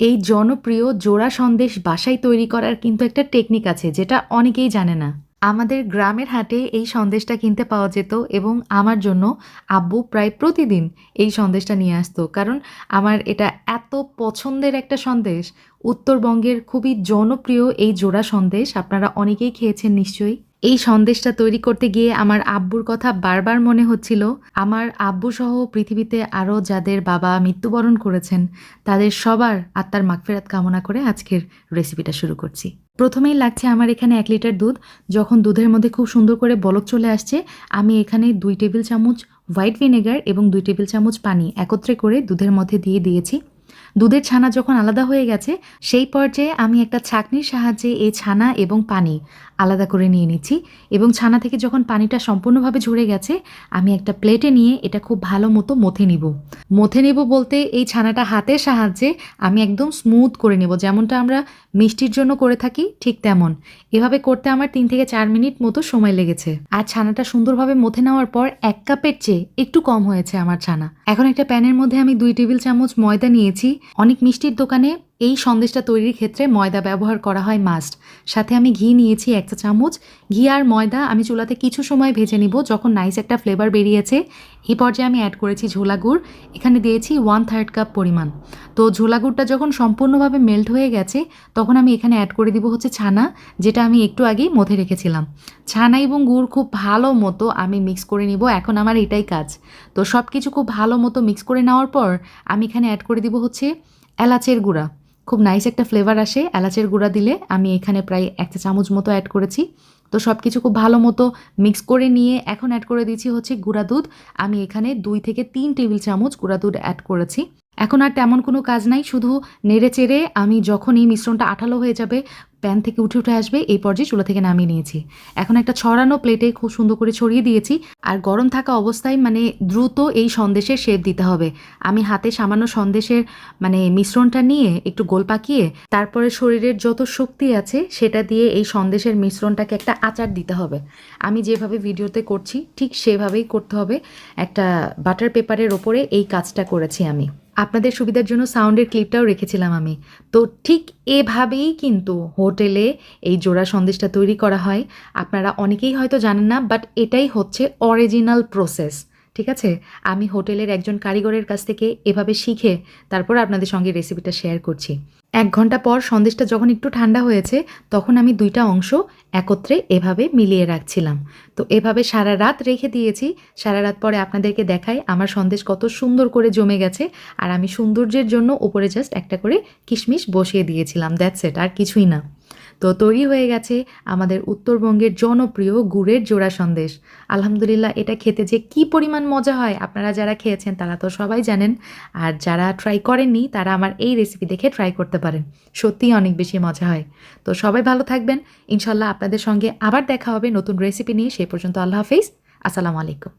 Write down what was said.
এই জনপ্রিয় জোড়া সন্দেশ বাসায় তৈরি করার কিন্তু একটা টেকনিক আছে, যেটা অনেকেই জানে না। আমাদের গ্রামের হাটে এই সন্দেশটা কিনতে পাওয়া যেত এবং আমার জন্য আব্বু প্রায় প্রতিদিন এই সন্দেশটা নিয়ে আসতো। কারণ আমার এটা এত পছন্দের একটা সন্দেশ, উত্তরবঙ্গের খুবই জনপ্রিয় এই জোড়া সন্দেশ, আপনারা অনেকেই খেয়েছেন নিশ্চয়ই। এই সন্দেশটা তৈরি করতে গিয়ে আমার আব্বুর কথা বারবার মনে হচ্ছিল, আমার আব্বু সহ পৃথিবীতে আরও যাদের বাবা মৃত্যুবরণ করেছেন, তাদের সবার আত্মার মাগফেরাত কামনা করে আজকের রেসিপিটা শুরু করছি। প্রথমেই লাগছে আমার এখানে এক লিটার দুধ, যখন দুধের মধ্যে খুব সুন্দর করে বলক চলে আসছে, আমি এখানে দুই টেবিল চামচ হোয়াইট ভিনেগার এবং দুই টেবিল চামচ পানি একত্রে করে দুধের মধ্যে দিয়ে দিয়েছি। দুধের ছানা যখন আলাদা হয়ে গেছে, সেই পর্যায়ে আমি একটা ছাঁকনির সাহায্যে এই ছানা এবং পানি আলাদা করে নিয়ে নিচ্ছি এবং ছানা থেকে যখন পানিটা সম্পূর্ণভাবে ঝরে গেছে, আমি একটা প্লেটে নিয়ে এটা খুব ভালো মতো মথে নিব। মথে নেব বলতে এই ছানাটা হাতের সাহায্যে আমি একদম স্মুথ করে নেব, যেমনটা আমরা মিষ্টির জন্য করে থাকি ঠিক তেমন। এভাবে করতে আমার তিন থেকে চার মিনিট মতো সময় লেগেছে। আর ছানাটা সুন্দরভাবে মথে নেওয়ার পর এক কাপের চেয়ে একটু কম হয়েছে আমার ছানা। এখন একটা প্যানের মধ্যে আমি দুই টেবিল চামচ ময়দা নিয়েছি অনেক মিষ্টির দোকানে এই সন্দেশটা তৈরির ক্ষেত্রে ময়দা ব্যবহার করা হয় মাস্ট সাথে আমি ঘি নিয়েছি এক চা চামচ। ঘি আর ময়দা আমি চুলাতে কিছু সময় ভেজে নিব যখন নাইস একটা ফ্লেভার বেরিয়েছে। এই পর্যায়ে আমি অ্যাড করেছি ঝোলা গুড়। এখানে দিয়েছি ওয়ান থার্ড কাপ পরিমাণ। তো ঝোলা গুড়টা যখন সম্পূর্ণভাবে মেল্ট হয়ে গেছে, তখন আমি এখানে অ্যাড করে দিব হচ্ছে ছানা, যেটা আমি একটু আগেই মধ্যে রেখেছিলাম। ছানা এবং গুড় খুব ভালো মতো আমি মিক্স করে নিব, এখন আমার এটাই কাজ। তো সব কিছু খুব ভালো মতো মিক্স করে নেওয়ার পর, আমি এখানে অ্যাড করে দিব হচ্ছে এলাচের গুঁড়া। খুব নাইস একটা ফ্লেভার আসে, এলাচের গুঁড়া দিলে আমি এখানে প্রায় এক চামচ মতো অ্যাড করেছি। তো সব কিছু খুব ভালো মতো মিক্স করে নিয়ে এখন অ্যাড করে দিয়েছি হচ্ছে গুঁড়া দুধ। আমি এখানে দুই থেকে তিন টেবিল চামচ গুঁড়া দুধ অ্যাড করেছি। এখন আর তেমন কোনো কাজ নাই, শুধু নেড়ে চেড়ে আমি যখন এই মিশ্রণটা আঠালো হয়ে যাবে, প্যান থেকে উঠে উঠে আসবে, এই পর্যায়ে চুলা থেকে নামিয়ে নিয়েছি। এখন একটা ছড়ানো প্লেটে খুব সুন্দর করে ছড়িয়ে দিয়েছি, আর গরম থাকা অবস্থায় মানে দ্রুত এই সন্দেশের শেপ দিতে হবে। আমি হাতে সামান্য সন্দেশের মানে মিশ্রণটা নিয়ে একটু গোল পাকিয়ে, তারপরে শরীরের যত শক্তি আছে সেটা দিয়ে এই সন্দেশের মিশ্রণটাকে একটা আচার দিতে হবে। আমি যেভাবে ভিডিওতে করছি, ঠিক সেভাবেই করতে হবে। একটা বাটার পেপারের ওপরে এই কাজটা করেছি আমি। আপনাদের সুবিধার জন্য সাউন্ডের ক্লিপটাও রেখেছিলাম আমি। তো ঠিক এভাবেই কিন্তু হোটেলে এই জোড়া সন্দেশটা তৈরি করা হয়। আপনারা অনেকেই হয়তো জানেন না বাট এটাই হচ্ছে অরিজিনাল প্রসেস ঠিক আছে? আমি হোটেলের একজন কারিগরের কাছ থেকে এভাবে শিখে তারপর আপনাদের সঙ্গে রেসিপিটা শেয়ার করছি। এক ঘণ্টা পর সন্দেশটা যখন একটু ঠান্ডা হয়েছে, তখন আমি দুইটা অংশ একত্রে এভাবে মিলিয়ে রাখছিলাম। তো এভাবে সারা রাত রেখে দিয়েছি। সারা রাত পরে আপনাদেরকে দেখাই আমার সন্দেশ কত সুন্দর করে জমে গেছে আর আমি সৌন্দর্যের জন্য উপরে জাস্ট একটা করে কিশমিশ বসিয়ে দিয়েছিলাম। দ্যাটস এট আর কিছুই না। তো তৈরি হয়ে গেছে আমাদের উত্তরবঙ্গের জনপ্রিয় গুড়ের জোড়া সন্দেশ। আলহামদুলিল্লাহ, এটা খেতে যে কি পরিমাণ মজা হয়, আপনারা যারা খেয়েছেন তারা তো সবাই জানেন। আর যারা ট্রাই করেননি, তারা আমার এই রেসিপি দেখে ট্রাই করতে পারেন সত্যিই অনেক বেশি মজা হয়। তো সবাই ভালো থাকবেন। ইনশাল্লাহ আপনাদের সঙ্গে আবার দেখা হবে নতুন রেসিপি নিয়ে। সেই পর্যন্ত আল্লাহ হাফিজ। আসসালামু আলাইকুম।